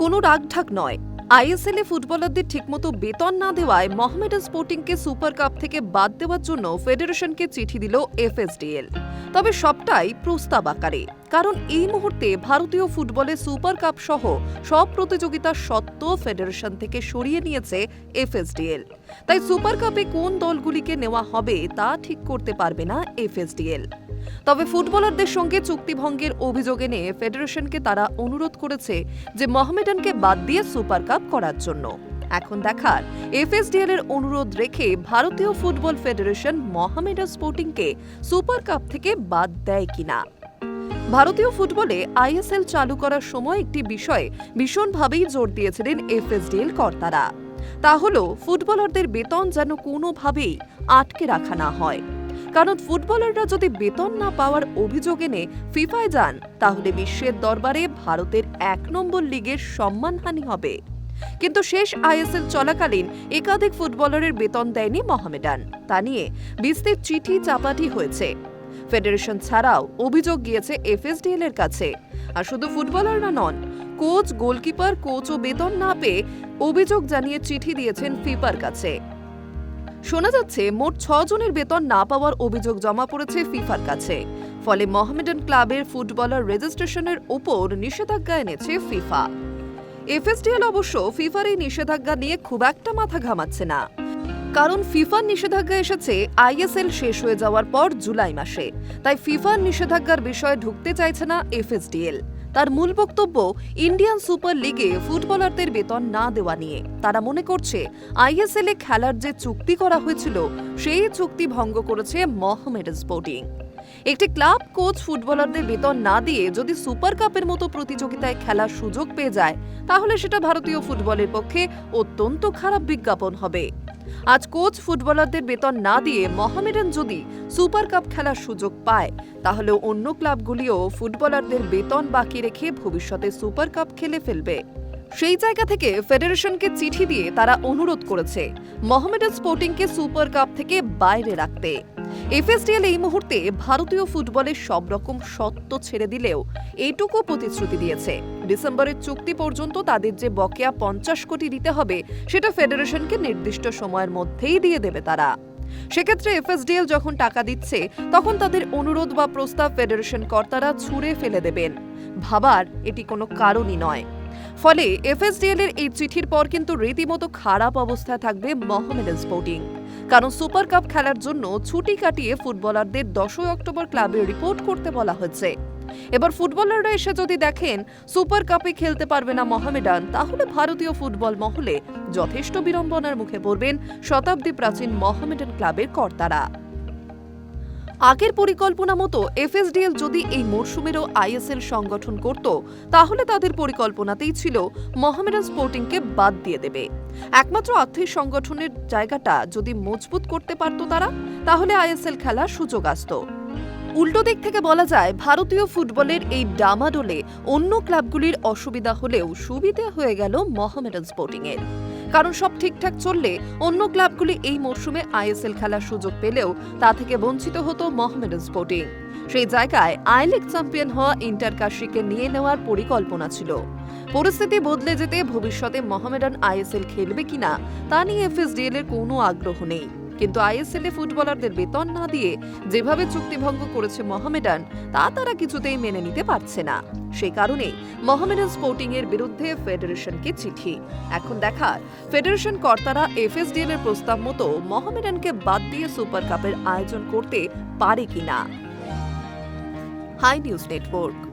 কোনো রাগঢাক নয়। আইএসএল ফুটবলারদের ঠিকমতো বেতন না দেওয়ায় মহমেডান স্পোর্টিংকে সুপার কাপ থেকে বাদ দেওয়ার জন্য ফেডারেশনকে চিঠি দিল এফএসডিএল। তবে সবটাই প্রস্তাব আকারে। কারণ এই মুহূর্তে ভারতীয় ফুটবলে সুপার কাপ সহ সব প্রতিযোগিতার সত্ত্বেও ফেডারেশন থেকে সরিয়ে নিয়েছে এফএসডিএল। তাই সুপার কাপে কোন দলগুলিকে নেওয়া হবে তা ঠিক করতে পারবে না এফএসডিএল। তবে ফুটবলারদের সঙ্গে চুক্তিভঙ্গের অভিযোগ এনে ফেডারেশনকে তারা অনুরোধ করেছে যে মহমেডানকে বাদ দিয়ে সুপার কাপ করার জন্য। এখন দেখার এফএসডিএল এর অনুরোধ রেখে ভারতীয় ফুটবল ফেডারেশন মোহামেডান স্পোর্টিংকে সুপার কাপ থেকে বাদ দেয় কিনা। ভারতীয় ফুটবলে আইএসএল চালু করার সময় একটি বিষয়ে ভীষণভাবেই জোর দিয়েছিলেন এফএসডিএল কর্তারা। তা হলো, ফুটবলারদের বেতন যেন কোনোভাবেই আটকে রাখা না হয়। কারণ ফুটবলাররা যদি বেতন না পাওয়ার অভিযোগ এনে ফিফায় যান, তাহলে বিশ্বের দরবারে ভারতের এক নম্বর লিগের সম্মানহানি হবে। কিন্তু শেষ আইএসএল চলাকালীন একাধিক ফুটবলারের বেতন দেয়নি মহামেডান। তা নিয়ে বিস্তৃত চিঠি চাপাটি হয়েছে। ফেডারেশন ছাড়াও অভিযোগ গিয়েছে এফএসডিএল এর কাছে। আর শুধু ফুটবলাররা নন, কোচ, গোলকিপার, কোচ ও বেতন না পেয়ে অভিযোগ জানিয়ে চিঠি দিয়েছেন ফিফার কাছে। শোনা যাচ্ছে, মোট জনের বেতন না পাওয়ার অভিযোগ জমা পড়েছে ফিফার কাছে। ফলে মোহামেডান ক্লাবের ফুটবলার রেজিস্ট্রেশনের ওপর নিষেধাজ্ঞা এনেছে ফিফা। এফএসডিএল অবশ্য ফিফার এই নিষেধাজ্ঞা নিয়ে খুব একটা মাথা ঘামাচ্ছে না। কারণ ফিফার নিষেধাজ্ঞা এসেছে, আইএসএল শেষ হয়ে যাওয়ার পর জুলাই মাসে। তাই ফিফার নিষেধাজ্ঞার বিষয়ে ঢুকতে চাইছে না এফএসডিএল। তার মূল বক্তব্য, ইন্ডিয়ান সুপার লিগে ফুটবলারদের বেতন না দেওয়া নিয়ে। তারা মনে করছে, আইএসএল এ খেলার যে চুক্তি করা হয়েছিল, সেই চুক্তি ভঙ্গ করেছে মোহামেডান স্পোর্টিং। একটি ক্লাব কোচ ফুটবলারদের বেতন না দিয়ে যদি সুপার কাপের মতো প্রতিযোগিতায় খেলার সুযোগ পেয়ে যায়, তাহলে সেটা ভারতীয় ফুটবলের পক্ষে অত্যন্ত খারাপ বিজ্ঞাপন হবে। আজ কোচ ফুটবলারদের বেতন না দিয়ে মহামেডান যদি সুপার কাপ খেলার সুযোগ পায় তাহলে অন্য ক্লাবগুলিও ফুটবলারদের বেতন বাকি রেখে ভবিষ্যতে সুপার কাপ খেলে ফেলবে। সেই জায়গা থেকে ফেডারেশনকে চিঠি দিয়ে তারা অনুরোধ করেছে মহমেডান স্পোর্টিংকে সুপার কাপ থেকে বাইরে রাখতে। এফএসডিএল এই মুহূর্তে ভারতীয় ফুটবলের সব রকম সত্ত্ব ছেড়ে দিলেও এইটুকু প্রতিশ্রুতি দিয়েছে। ডিসেম্বরের চুক্তি পর্যন্ত তাদের যে বকেয়া পঞ্চাশ কোটি দিতে হবে, সেটা ফেডারেশনকে নির্দিষ্ট সময়ের মধ্যেই দিয়ে দেবে তারা। সেক্ষেত্রে এফএসডিএল যখন টাকা দিচ্ছে, তখন তাদের অনুরোধ বা প্রস্তাব ফেডারেশন কর্তারা ছুঁড়ে ফেলে দেবেন। ভাবার এটি কোনো কারণই নয়। ফলে এফএসডিএল এর এই চিঠির পর কিন্তু রীতিমতো খারাপ অবস্থায় থাকবে মোহামেডান স্পোর্টিং। কারণ সুপার কাপ খেলার জন্য ছুটি কাটিয়ে ফুটবলারদের দশই অক্টোবর ক্লাবে রিপোর্ট করতে বলা হয়েছে। এবার ফুটবলাররা এসে যদি দেখেন সুপার কাপে খেলতে পারবে না মহামেডান, তাহলে ভারতীয় ফুটবল মহলে যথেষ্ট বিড়ম্বনার মুখে পড়বেন শতাব্দী প্রাচীন মহামেডান ক্লাবের কর্তারা। আগের পরিকল্পনা মতো এফএসডিএল যদি এই মরশুমেরও আইএসএল সংগঠন করত, তাহলে তাদের পরিকল্পনাতেই ছিল মোহামেডান স্পোর্টিংকে বাদ দিয়ে দেবে। একমাত্র আর্থিক সংগঠনের জায়গাটা যদি মজবুত করতে পারত তারা, তাহলে আইএসএল খেলার সুযোগ আসত। উল্টো দিক থেকে বলা যায়, ভারতীয় ফুটবলের এই ডামাডোলে অন্য ক্লাবগুলির অসুবিধা হলেও সুবিধে হয়ে গেল মোহামেডান স্পোর্টিং এর কারণ সব ঠিকঠাক চললে অন্য ক্লাবগুলি এই মরশুমে আইএসএল খেলার সুযোগ পেলেও তা থেকে বঞ্চিত হতো মহমেডান স্পোর্টিং। সেই জায়গায় আই লিগ চ্যাম্পিয়ন হওয়া ইন্টার কাশিকে নিয়ে নেওয়ার পরিকল্পনা ছিল। পরিস্থিতি বদলে যেতে ভবিষ্যতে মহমেডান আইএসএল খেলবে কিনা তা নিয়ে এফএসডিএল এর কোনো আগ্রহ নেই। কিন্তু আইএসএল ফুটবলারদের বেতন না দিয়ে যেভাবে চুক্তিভঙ্গ করেছে মোহামেডান, তা তারা কিছুতেই মেনে নিতে পারছে না। সেই কারণে মোহামেডান স্পোর্টিং এর বিরুদ্ধে ফেডারেশনকে চিঠি। এখন দেখার ফেডারেশন কর্তারা এফএসডিএল এর প্রস্তাব মতো মোহামেডানকে বাদ দিয়ে সুপার কাপের আয়োজন করতে পারে কিনা। High news network.